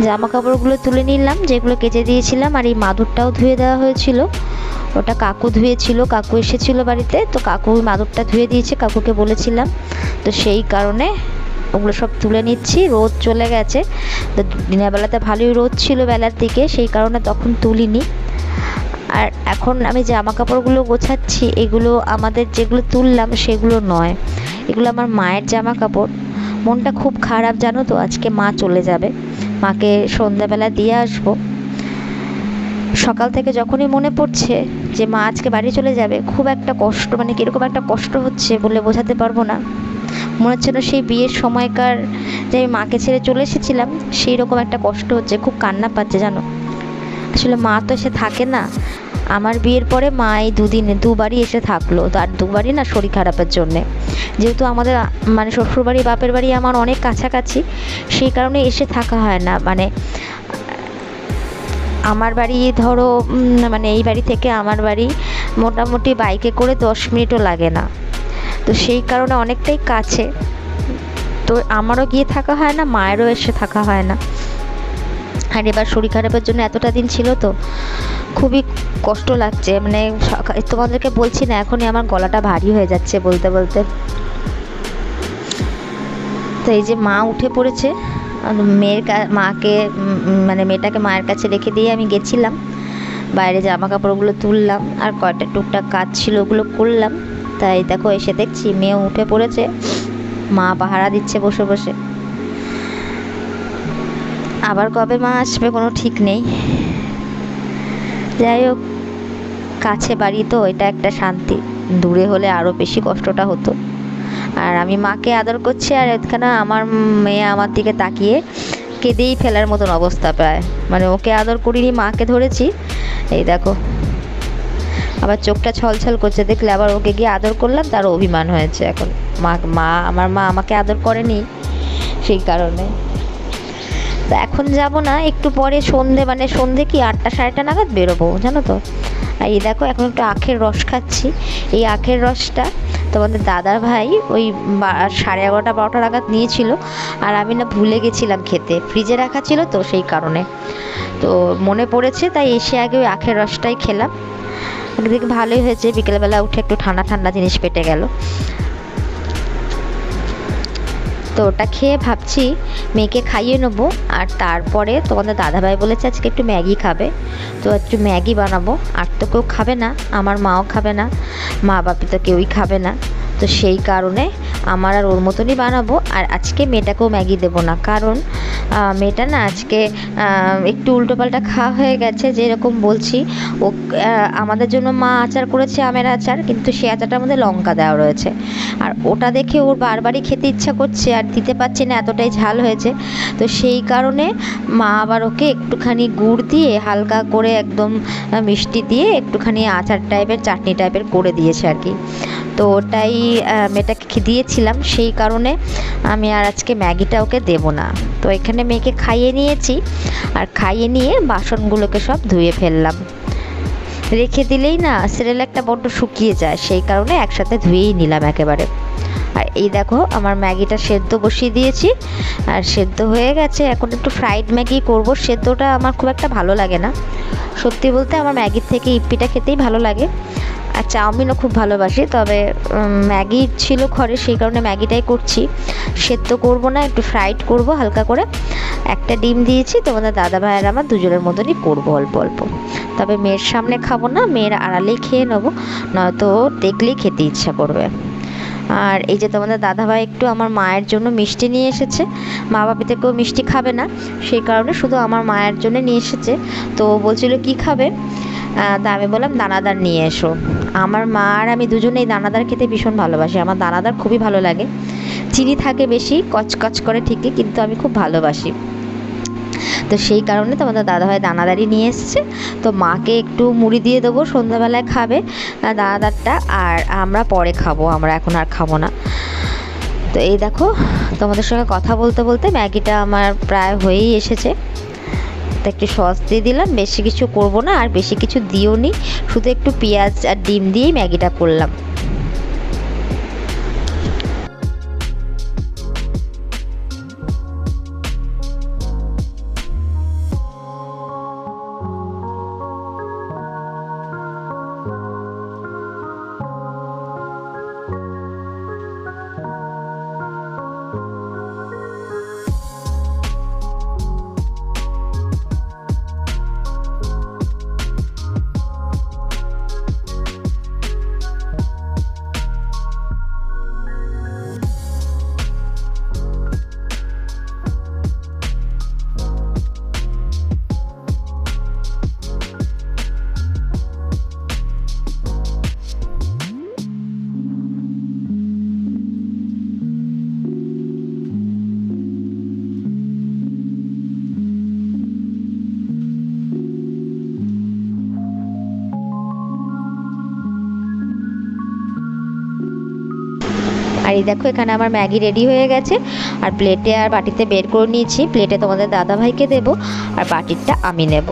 জামা কাপড়গুলো তুলে নিলাম, যেগুলো কেচে দিয়েছিলাম, আর এই মাদুরটাও ধুয়ে দেওয়া হয়েছিল। ওটা কাকু ধুয়েছিল, কাকু এসেছিল বাড়িতে, তো কাকু ওই মাদুরটা ধুয়ে দিয়েছে, কাকুকে বলেছিলাম। তো সেই কারণে ওগুলো সব তুলে নিচ্ছি, রোদ চলে গেছে। তো দিনের বেলাতে ভালোই রোদ ছিল বেলার দিকে, সেই কারণে তখন তুলিনি। আর এখন আমি জামা কাপড়গুলো গোছাচ্ছি, এগুলো আমাদের যেগুলো তুললাম সেগুলো নয়। এগুলো আমার মায়ের জামা কাপড় মনটা খুব খারাপ, জানো তো? আজকে মা চলে যাবে। মাকে সন্ধ্যাবেলা দিয়ে আসব। সকাল থেকে যখনই মনে পড়ছে যে মা আজকে বাড়ি চলে যাবে, খুব একটা কষ্ট মানে কীরকম একটা কষ্ট হচ্ছে বলে বোঝাতে পারব না। মনে হচ্ছে না সেই বিয়ের সময়কার যে আমি মাকে ছেড়ে চলে এসেছিলাম সেই রকম একটা কষ্ট হচ্ছে, খুব কান্না পাচ্ছে জানো। আসলে মা তো সে থাকে না আমার বিয়ের পরে মা এই দুদিন, দুবারই এসে থাকল। তো আর দুবারই না, শরীর খারাপের জন্যে। যেহেতু আমাদের মানে শ্বশুরবাড়ি, বাপের বাড়ি আমার অনেক কাছাকাছি, সেই কারণে এসে থাকা হয় না। মানে আমার বাড়ি ধরো মানে এই বাড়ি থেকে আমার বাড়ি মোটামুটি বাইকে করে দশ মিনিটও লাগে না। তো সেই কারণে অনেকটাই কাছে। তো আমারও গিয়ে থাকা হয় না, মায়েরও এসে থাকা হয় না। আর এবার শরীর খারাপের জন্য এতটা দিন ছিল তো, খুবই কষ্ট লাগছে। মানে তোমাদেরকে বলছি না, এখনই আমার গলাটা ভারী হয়ে যাচ্ছে বলতে বলতে। তো এই যে মা উঠে পড়েছে মেয়ের মাকে মানে মেয়েটাকে মায়ের কাছে রেখে দিয়ে আমি গেছিলাম। বাইরে জামা কাপড়গুলো তুললাম, আর কয়টা টুকটাক কাজ ছিল ওগুলো করলাম। তাই দেখো, এসে দেখছি মেয়ে উঠে পড়েছে, মা পাহারা দিচ্ছে বসে বসে। আবার কবে মা আসবে কোনো ঠিক নেই। যাই হোক, কাছে বাড়ি তো, এটা একটা শান্তি। দূরে হলে আরও বেশি কষ্টটা হতো। আর আমি মাকে আদর করছি আর এখানে আমার মেয়ে আমার দিকে তাকিয়ে কেঁদেই ফেলার মতন অবস্থা প্রায়। মানে ওকে আদর করিনি, মাকে ধরেছি। এই দেখো, আবার চোখটা ছলছল করছে। দেখলে আবার ওকে গিয়ে আদর করলাম, তার অভিমান হয়েছে এখন। মা মা, আমার মা আমাকে আদর করেনি সেই কারণে। তো এখন যাব না, একটু পরে সন্ধে মানে সন্ধে কি আটটা সাড়ে আটটা নাগাদ বেরোবো, জানো তো? আর এই দেখো, এখন একটু আখের রস খাচ্ছি। এই আখের রসটা তোমাদের দাদার ভাই ওই সাড়ে এগারোটা, বারোটা নাগাদ নিয়েছিল। আর আমি না ভুলে গেছিলাম খেতে। ফ্রিজে রাখা ছিল তো সেই কারণে। তো মনে পড়েছে, তাই এসে আগে ওই আখের রসটাই খেলাম। একদিকে ভালোই হয়েছে, বিকেলবেলা উঠে একটু ঠান্ডা ঠান্ডা জিনিস পেটে গেল। তো ওটা খেয়ে ভাবছি মেয়েকে খাইয়ে নেব। আর তারপরে তোমাদের দাদাভাই বলেছে আজকে একটু ম্যাগি খাবে। তো একটু ম্যাগি বানাবো। আর তো কেউ খাবে না, আমার মাও খাবে না মা বাপি তো কেউই খাবে না। তো সেই কারণে আমার আর ওর মতনই বানাবো, আর আজকে মেয়েটাকেও ম্যাগি দেবো না। কারণ মেয়েটা না আজকে একটু উল্টোপাল্টা খাওয়া হয়ে গেছে, যেরকম বলছি। ও আমাদের জন্য মা আচার করেছে আমের আচার, কিন্তু সে আচারটার মধ্যে লঙ্কা দেওয়া রয়েছে। আর ওটা দেখে ওর বারবারই খেতে ইচ্ছা করছে, আর দিতে পারছে না, এতটাই ঝাল হয়েছে। তো সেই কারণে মা আবার ওকে একটুখানি গুড় দিয়ে হালকা করে একদম মিষ্টি দিয়ে একটুখানি আচার টাইপের চাটনি টাইপের করে দিয়েছে আর কি। তো ওটাই মেয়েটাকে খি- দিয়েছিলাম সেই কারণে আমি আর আজকে ম্যাগিটা ওকে দেবো না। তো এখানে মেয়েকে খাইয়ে নিয়েছি, আর খাইয়ে নিয়ে বাসনগুলোকে সব ধুয়ে ফেললাম। রেখে দিলেই না সেরেলাকটা বড্ড শুকিয়ে যায়, সেই কারণে একসাথে ধুয়েই নিলাম একেবারে। আর এই দেখো, আমার ম্যাগিটা সেদ্ধ বসিয়ে দিয়েছি, আর সেদ্ধ হয়ে গেছে। এখন একটু ফ্রাইড ম্যাগি করব, সেদ্ধটা আমার খুব একটা ভালো লাগে না। সত্যি বলতে আমার ম্যাগির থেকে ইপ্পিটা খেতেই ভালো লাগে। আর চাউমিনও খুব ভালোবাসি, তবে ম্যাগি ছিল ঘরে, সেই কারণে ম্যাগিটাই করছি। সেদ্ধ করব না, একটু ফ্রাইড করব হালকা করে। একটা ডিম দিয়েছি তোমাদের দাদা ভাইয়ের আমার দুজনের মতনই করব অল্প অল্প। তবে মেয়ের সামনে খাব না, মেয়ের আড়ালেই খেয়ে নেব, নয়তো দেখলেই খেতে ইচ্ছা করবে। আর এই যে তোমাদের দাদাভাই একটু আমার মায়ের জন্য মিষ্টি নিয়ে এসেছে, মা বাপি থেকেও মিষ্টি খাবে না, সেই কারণে শুধু আমার মায়ের জন্য নিয়ে এসেছে, তো বলছিল কি খাবে? তা আমি বললাম, দানাদার নিয়ে এসো। আমার মা আর আমি দুজনেই দানাদার খেতে ভীষণ ভালোবাসি। আমার দানাদার খুবই ভালো লাগে। চিনি থাকে বেশি, কচকচ করে ঠিকই, কিন্তু আমি খুব ভালোবাসি। তো সেই কারণে তোমাদের দাদাভাই দানাদারি নিয়ে এসছে। তো মাকে একটু মুড়ি দিয়ে দেবো, সন্ধ্যাবেলায় খাবে দানাদারটা, আর আমরা পরে খাব, আমরা এখন আর খাব না। তো এই দেখো, তোমাদের সঙ্গে কথা বলতে বলতে ম্যাগিটা আমার প্রায় হয়েই এসেছে। তো একটু সস দিয়ে দিলাম। বেশি কিছু করব না, আর বেশি কিছু দিও নি শুধু একটু পেঁয়াজ আর ডিম দিয়েই ম্যাগিটা করলাম। আর এই দেখো, এখানে আমার ম্যাগি রেডি হয়ে গেছে। আর প্লেটে আর বাটিতে বের করে নিয়েছি। প্লেটে তোমাদের দাদাভাইকে দেবো, আর বাটিরটা আমি নেব।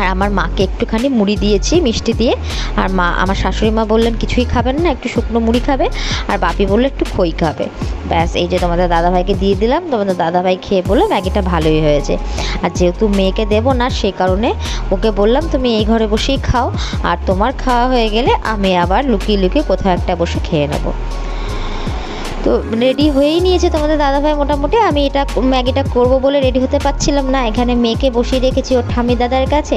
আর আমার মাকে একটুখানি মুড়ি দিয়েছি, মিষ্টি দিয়ে। আর মা, আমার শাশুড়ি মা বললেন, কিছুই খাবেন না, একটু শুকনো মুড়ি খাবে। আর বাপি বলল, একটু খই খাবে। ব্যাস, এই যে তোমাদের দাদাভাইকে দিয়ে দিলাম। তোমাদের দাদাভাই খেয়ে বলল, ম্যাগিটা ভালোই হয়েছে। আর যেহেতু মেয়েকে দেবো না, সে কারণে ওকে বললাম, তুমি এই ঘরে বসেই খাও। আর তোমার খাওয়া হয়ে গেলে আমি আবার লুকিয়ে লুকিয়ে কোথাও একটা বসে খেয়ে নেব। তো রেডি হয়েই নিয়েছে তোমাদের দাদাভাই মোটামুটি। আমি এটা ম্যাগিটা করব বলে রেডি হতে পারছিলাম না। এখানে মেয়েকে বসিয়ে রেখেছি ওর ঠামি দাদার কাছে।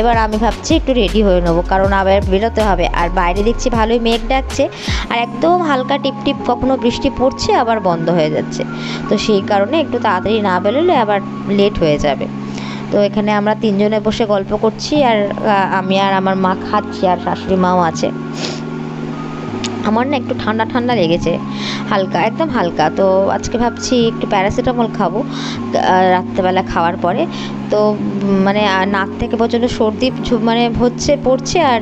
এবার আমি ভাবছি একটু রেডি হয়ে নেব, কারণ আবার বেরোতে হবে। আর বাইরে দেখছি ভালোই মেঘ ডাকছে। আর একদম হালকা টিপ টিপ কখনো বৃষ্টি পড়ছে, আবার বন্ধ হয়ে যাচ্ছে। তো সেই কারণে একটু তাড়াতাড়ি না বেরোলে আবার লেট হয়ে যাবে। তো এখানে আমরা তিনজনে বসে গল্প করছি, আর আমি আর আমার মা খাচ্ছি, আর শাশুড়ি মাও আছে। আমার না একটু ঠান্ডা ঠান্ডা লেগেছে। হালকা, একদম হালকা। তো আজকে ভাবছি একটু প্যারাসিটামল খাব রাত্রেবেলা খাওয়ার পরে। তো মানে নাক থেকে প্রচণ্ড সর্দি মানে হচ্ছে, পড়ছে আর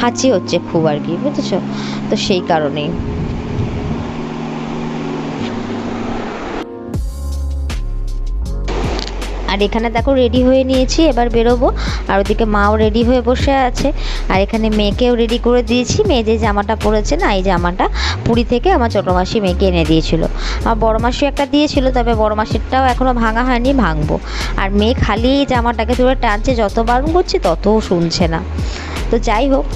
হাঁচি হচ্ছে খুব আর কি, বুঝেছ? তো সেই কারণেই। আর এখানে দেখো রেডি হয়ে নিয়েছি, এবার বেরোবো। আর ওদিকে মাও রেডি হয়ে বসে আছে। আর এখানে মেয়েকেও রেডি করে দিয়েছি। মেয়ে যে জামাটা পরেছে না, এই জামাটা পুরী থেকে আমার ছোটো মাসি মেয়েকে এনে দিয়েছিল। আমার বড় মাসি একটা দিয়েছিল, তবে বড় মাসিরটাও এখনও ভাঙা হয়নি, ভাঙবো। আর মেয়ে খালি এই জামাটাকে ধরে টানছে যত বারণ করছি ততও শুনছে না। তো যাই হোক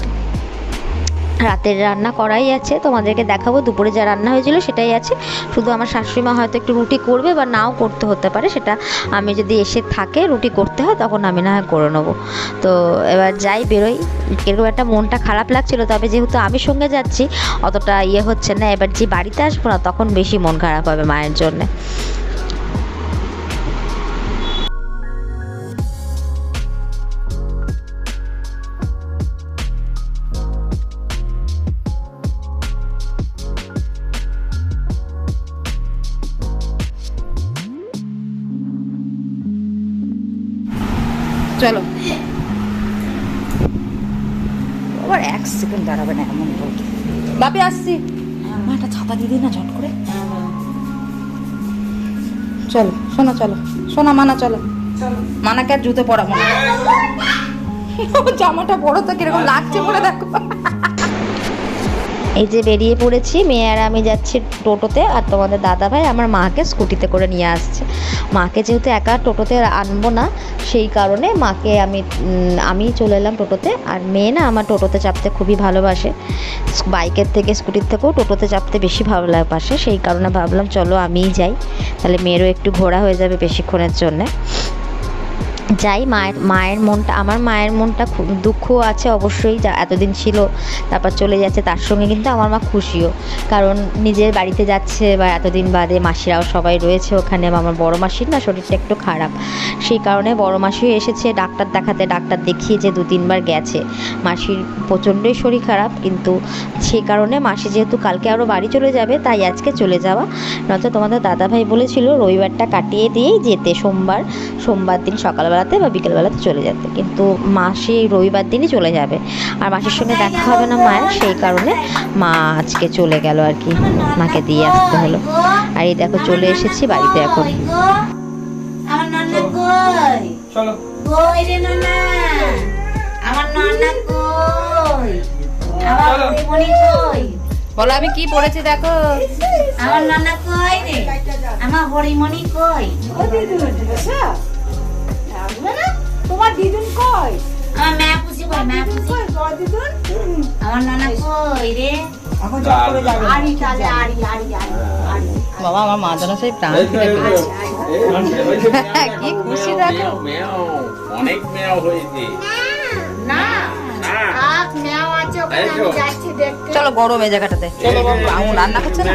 রাতের রান্না করাই আছে। তোমাদেরকে দেখাবো দুপুরে যা রান্না হয়েছিল সেটাই আছে। শুধু আমার শাশুড়ি মা হয়তো একটু রুটি করবে বা নাও করতে হতে পারে, সেটা আমি যদি এসে থাকে রুটি করতে হয়, তখন আমি না হয় করে নেব। তো এবার যাই বেরোই। এরকম একটা মনটা খারাপ লাগছিল, তবে যেহেতু আমি সঙ্গে যাচ্ছি, অতটা ইয়ে হচ্ছে না। এবার যে বাড়িতে আসব না, তখন বেশি মন খারাপ হবে মায়ের জন্যে। চলো। আবার এক সেকেন্ড দাঁড়াবে না এমন রোদ বাপি, আসছি। মা, একটা ছাতা দিয়ে দিই না, ঝট করে। চলো শোনা চলো। শোনা মানা, চলো। মানাকে আর জুতো পরাবো না। জামাটা বড় তো কীরকম লাগছে পরে দেখো। এই যে বেরিয়ে পড়েছি, মেয়ে আর আমি যাচ্ছি টোটোতে আর তোমাদের দাদা ভাই আমার মাকে স্কুটিতে করে নিয়ে আসছে। মাকে যেহেতু একা টোটোতে আনব না, সেই কারণে মাকে আমি আমি চলে এলাম টোটোতে। আর মেয়ে না আমার টোটোতে চাপতে খুবই ভালোবাসে। বাইকের থেকে, স্কুটির থেকেও টোটোতে চাপতে বেশি ভালোবাসে। সেই কারণে ভাবলাম, চলো আমিই যাই। তাহলে মেয়েরও একটু ঘোরা হয়ে যাবে বেশিক্ষণের জন্যে। যাই, মায়ের মায়ের মনটা, আমার মায়ের মনটা খুব দুঃখ আছে অবশ্যই, যা এতদিন ছিল, তারপর চলে যাচ্ছে, তার সঙ্গে কিন্তু আমার মা খুশিও। কারণ নিজের বাড়িতে যাচ্ছে বা এতদিন বাদে মাসিরাও সবাই রয়েছে ওখানে আমার বড় মাসির না শরীরটা একটু খারাপ। সেই কারণে বড় মাসিও এসেছে, ডাক্তার দেখাতে, ডাক্তার দেখিয়ে যে দু, তিনবার গেছে। মাসির প্রচণ্ডই শরীর খারাপ, কিন্তু সেই কারণে মাসি যেহেতু কালকে আরও বাড়ি চলে যাবে, তাই আজকে চলে যাওয়া। নয়তো তোমাদের দাদাভাই বলেছিল, রবিবারটা কাটিয়ে দিয়েই যেতে, সোমবার সোমবার দিন সকালবেলাতে বা বিকেলবেলাতে চলে যেতে। কিন্তু মাসি রবিবার দিনই চলে যাবে। আর মাসির সঙ্গে দেখা হবে না মায়ের সেই কারণে মা আজকে চলে গেল আর কি মাকে দিয়ে আসতে হলো। আর এই দেখো চলে এসেছি বাড়িতে এখন। আমার চলো। কই রে নন্না আমার নন্না কই? আমার চলো। কই? বলো আমি কি পড়েছি দেখো? আমার নন্না কই রে? আমার হরিমণি কই? তোমার দিদুন কই? আমার ম্যা পুষি কই ম্যা পুষি। কই? তোমার দিদুন? আমার নন্না কই রে? এখন জব করে যাবে। আড়ি তাহলে আড়ি আড়ি আড়ি আড়ি বাবা আমার মা যেন সেই প্রাণ ফিরে পেয়েছে কি খুশি দেখো। অনেক মেয়াও হয়েছে। না না আখ মেও আছে ওখানে এই তো। আমি যাচ্ছি দেখতে। চলো গরম জায়গাটাতে চলো রান্না করছে না?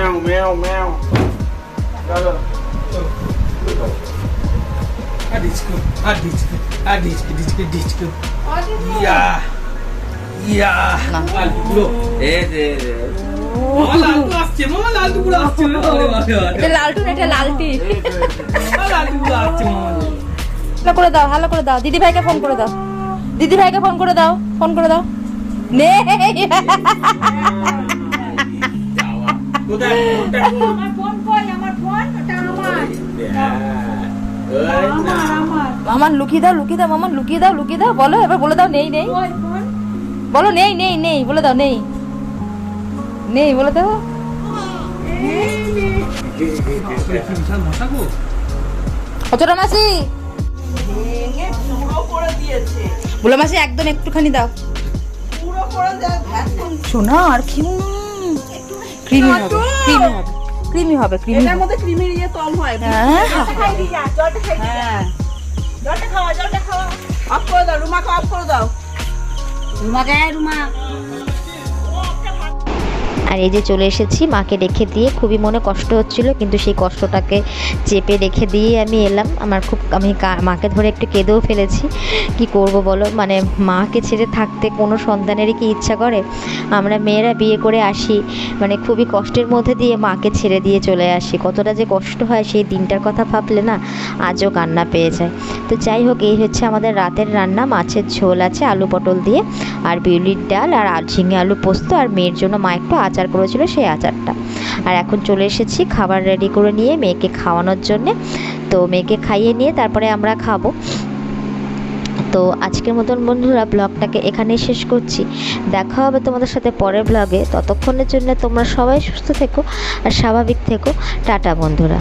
Disco, a disco, a disco, disco, disco. Yeah. Yeah. এ দে দে লালটু আসছে, মামা আসছে। এটা আসছে, মামা। করে দাও হ্যালো করে দাও। দিদি ভাইকে ফোন করে দাও। দিদি ভাইকে ফোন করে দাও ফোন করে দাও। নে কোথায়? মামা লুকিয়ে দাও লুকিয়ে দাও মামা লুকিয়ে দাও লুকিয়ে দাও বলো এবার বলে দাও নেই নেই। বলো। নেই নেই নেই বলে দাও নেই। নেই বলে দাও। ছোটা মাসি। বলে মাসি একদম একটুখানি দাও। শোনা আর ক্রিমি হবে ক্রিমি হবে। ক্রিমি হবে ক্রিমি এটার মধ্যে ক্রিমির ইয়ে কম হয় হ্যাঁ। খাই দি যা জলটা খাই দি জলটা খাওয়া জলটা খাওয়া। অফ করে দাও রুমাকে অফ করে দাও। রুমা গায়ে রুমা। আর এই যে চলে এসেছি মাকে রেখে দিয়ে, খুবই মনে কষ্ট হচ্ছিল, কিন্তু সেই কষ্টটাকে চেপে রেখে দিয়ে আমি এলাম। আমার খুব, আমি মাকে ধরে একটু কেঁদেও ফেলেছি। কি করব বলো? মানে মাকে ছেড়ে থাকতে কোনো সন্তানেরই কি ইচ্ছা করে? আমরা মেয়েরা বিয়ে করে আসি মানে খুবই কষ্টের মধ্যে দিয়ে মাকে ছেড়ে দিয়ে চলে আসি। কতটা যে কষ্ট হয় সেই দিনটার কথা ভাবলে না, আজও কান্না পেয়ে যায়। তো যাই হোক, এই হচ্ছে আমাদের রাতের রান্না। মাছের ঝোল আছে, আলু পটল দিয়ে, আর বিউলির ডাল, আর ঝিঙে আলু পোস্ত, আর মেয়ের জন্য মা একটু আচার করেছিল সেই আচারটা। আর এখন চলে এসেছি খাবার রেডি করে নিয়ে মেয়েকে খাওয়ানোর জন্যে। তো মেয়েকে খাইয়ে নিয়ে তারপরে আমরা খাব। তো আজকের মতন বন্ধুরা ব্লগটাকে এখানেই শেষ করছি। দেখা হবে তোমাদের সাথে পরের ব্লগে। ততক্ষণের জন্য তোমরা সবাই সুস্থ থেকো আর স্বাভাবিক থেকো। টাটা বন্ধুরা।